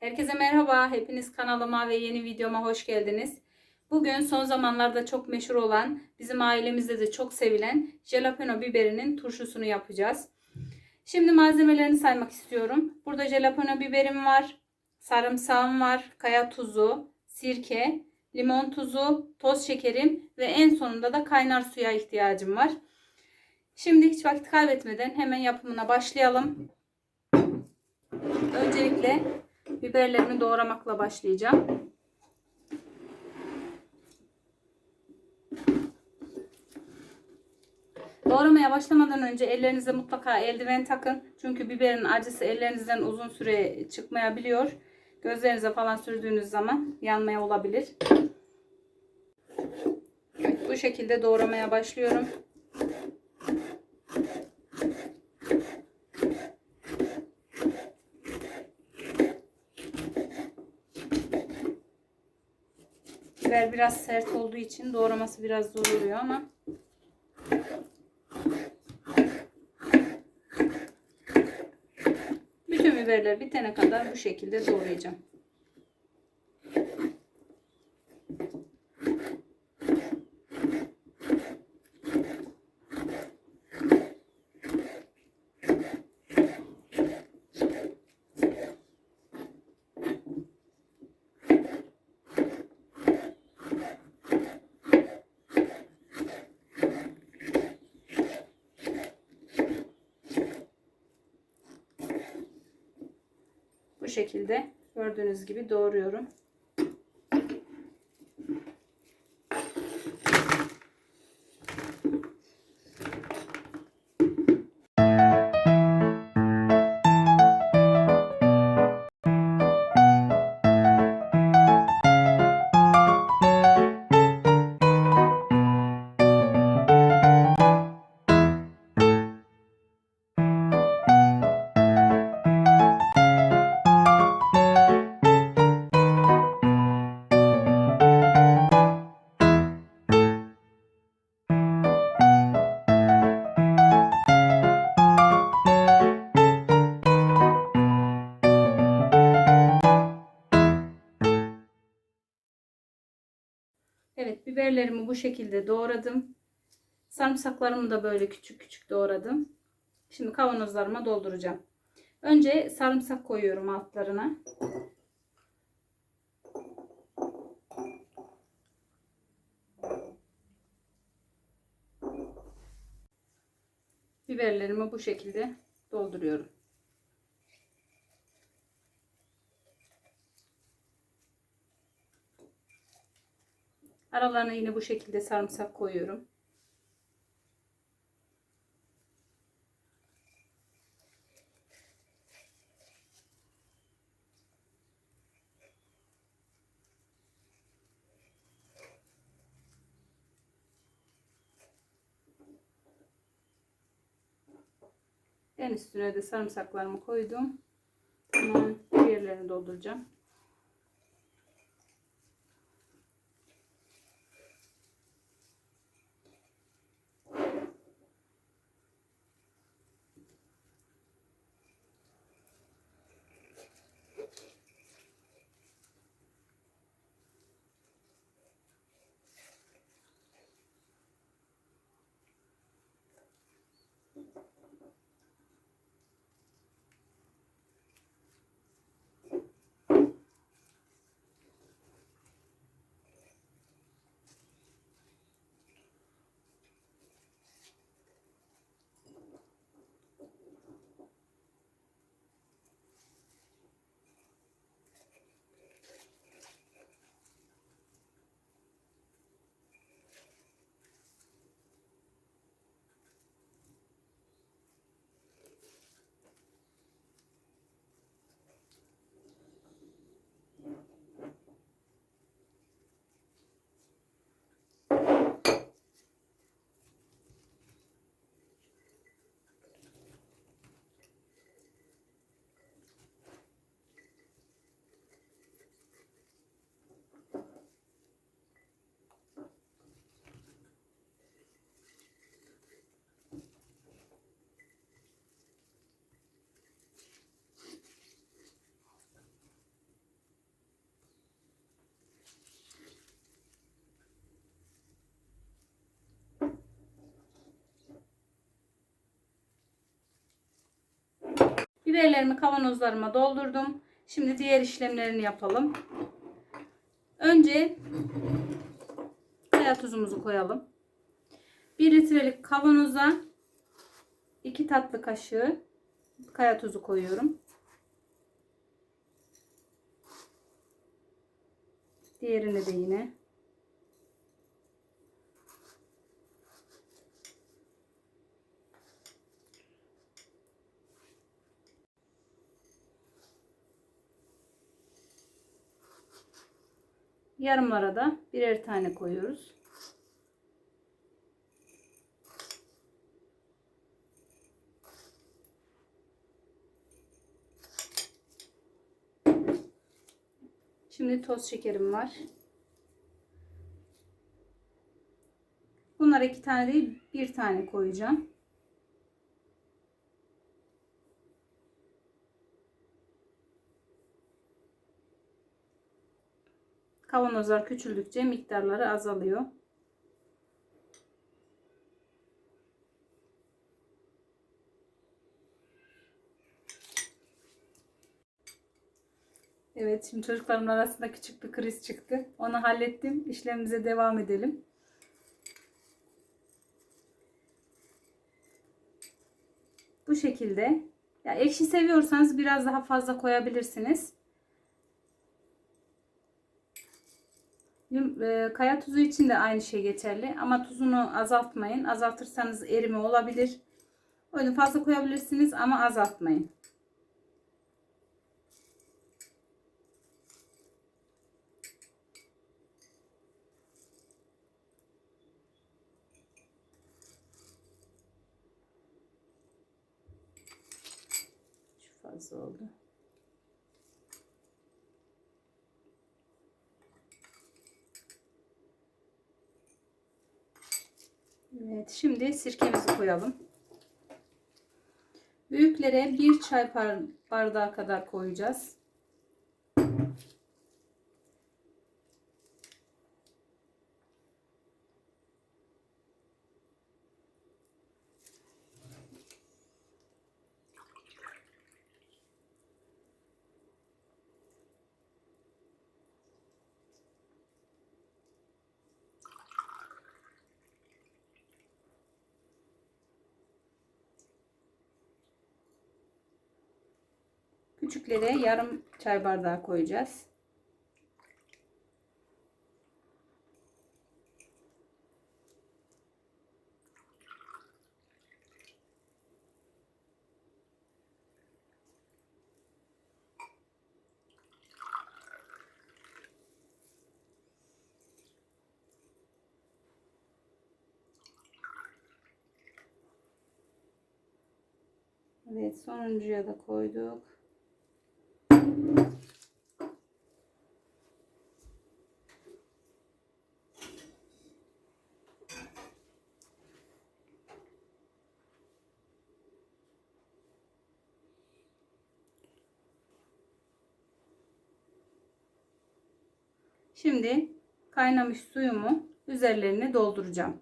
Herkese merhaba. Hepiniz kanalıma ve yeni videoma hoş geldiniz. Bugün son zamanlarda çok meşhur olan, bizim ailemizde de çok sevilen jalapeno biberinin turşusunu yapacağız. Şimdi malzemelerini saymak istiyorum. Burada jalapeno biberim var, sarımsağım var, kaya tuzu, sirke, limon tuzu, toz şekerim ve en sonunda da kaynar suya ihtiyacım var. Şimdi hiç vakit kaybetmeden hemen yapımına başlayalım. Öncelikle biberlerimi doğramakla başlayacağım. Doğramaya başlamadan önce ellerinize mutlaka eldiven takın. Çünkü biberin acısı ellerinizden uzun süre çıkmayabiliyor. Gözlerinize falan sürdüğünüz zaman yanmaya olabilir. Evet, bu şekilde doğramaya başlıyorum. Biber biraz sert olduğu için doğraması biraz zor oluyor ama bütün biberler bitene kadar bu şekilde doğrayacağım. Bu şekilde gördüğünüz gibi doğruyorum. Biberlerimi bu şekilde doğradım. Sarımsaklarımı da böyle küçük küçük doğradım. Şimdi kavanozlarıma dolduracağım. Önce sarımsak koyuyorum altlarına. Biberlerimi bu şekilde dolduruyorum. Aralarına yine bu şekilde sarımsak koyuyorum. En üstüne de sarımsaklarımı koydum. Hemen diğerlerini dolduracağım. Biberlerimi kavanozlarıma doldurdum. Şimdi diğer işlemlerini yapalım. Önce kaya tuzumuzu koyalım. 1 litrelik kavanoza 2 tatlı kaşığı kaya tuzu koyuyorum. Diğerini de yine. Yarımlara da birer tane koyuyoruz. Şimdi toz şekerim var. Bunlar iki tane değil bir tane koyacağım. Kavanozlar küçüldükçe miktarları azalıyor. Evet şimdi çocuklarımın arasında küçük bir kriz çıktı. Onu hallettim. İşlemimize devam edelim. Bu şekilde. Ya ekşi seviyorsanız biraz daha fazla koyabilirsiniz. Kaya tuzu için de aynı şey geçerli ama tuzunu azaltmayın. Azaltırsanız erime olabilir. O yüzden fazla koyabilirsiniz ama azaltmayın. Şu fazla oldu. Evet, şimdi sirkemizi koyalım. Büyüklere bir çay bardağı kadar koyacağız. Küçüklere yarım çay bardağı koyacağız. Evet sonuncuya da koyduk. Şimdi kaynamış suyumu üzerlerine dolduracağım.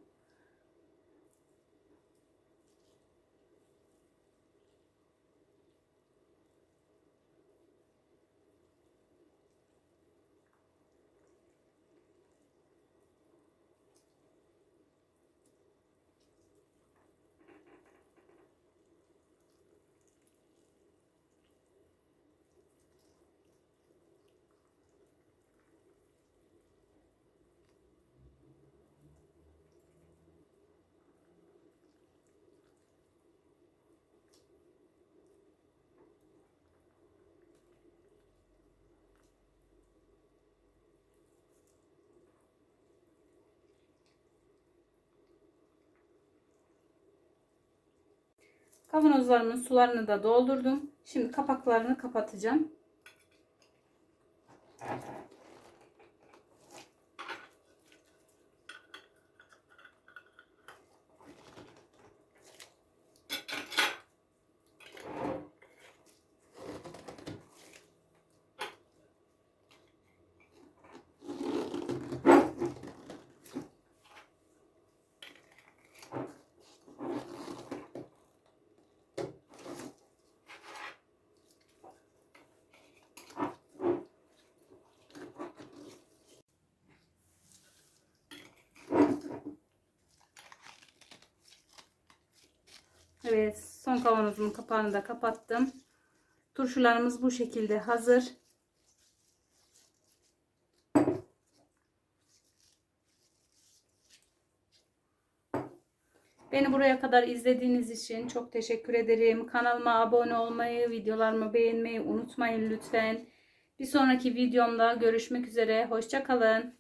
Kavanozlarımın sularını da doldurdum. Şimdi kapaklarını kapatacağım. Evet son kavanozumun kapağını da kapattım. Turşularımız bu şekilde hazır. Beni buraya kadar izlediğiniz için çok teşekkür ederim. Kanalıma abone olmayı, videolarımı beğenmeyi unutmayın lütfen. Bir sonraki videomda görüşmek üzere. Hoşçakalın.